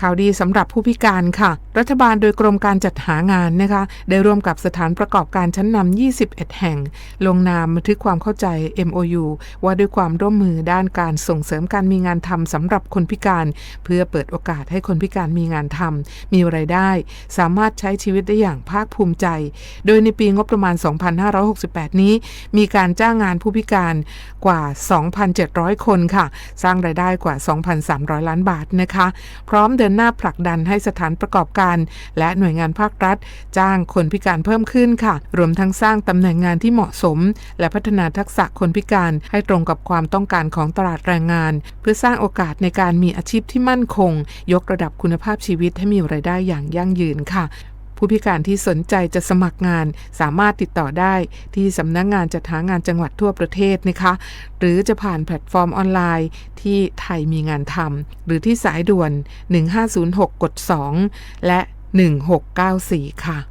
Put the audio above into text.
ข่าวดีสำหรับผู้พิการค่ะ รัฐบาลโดยกรมการจัดหางานนะคะ ได้ร่วมกับสถานประกอบการชั้นนำ 21 แห่ง ลงนามบันทึกความเข้าใจ MOU ว่าด้วยความร่วมมือด้านการส่งเสริมการมีงานทำสำหรับคนพิการ เพื่อเปิดโอกาสให้คนพิการมีงานทำมีไรายได้ สามารถใช้ชีวิตได้อย่างภาคภูมิใจ โดยในปีงบประมาณ 2568 นี้ มีการจ้างงานผู้พิการกว่า 2,700 คนค่ะ สร้างรายได้กว่า 2,300 ล้านบาทนะคะ พร้อมเดินหน้าผลักดันให้สถานประกอบการ และหน่วยงานภาครัฐ จ้างคนพิการเพิ่มขึ้นค่ะ รวมทั้งสร้างตำแหน่งงานที่เหมาะสม และพัฒนาทักษะคนพิการให้ตรงกับความต้องการของตลาดแรงงาน เพื่อสร้างโอกาสในการมีอาชีพที่มั่นคง ยกระดับคุณภาพชีวิตให้มีรายได้อย่างยั่งยืนค่ะ ผู้พิการที่สนใจจะสมัครงานสามารถติดต่อได้ที่สำนักงงานจัดหางานจังหวัดทั่วประเทศนะคะ หรือจะผ่านแพลตฟอร์มออนไลน์ ที่ไทยมีงานทำหรือที่สายด่วน 1506 กด 2 และ 1694 ค่ะ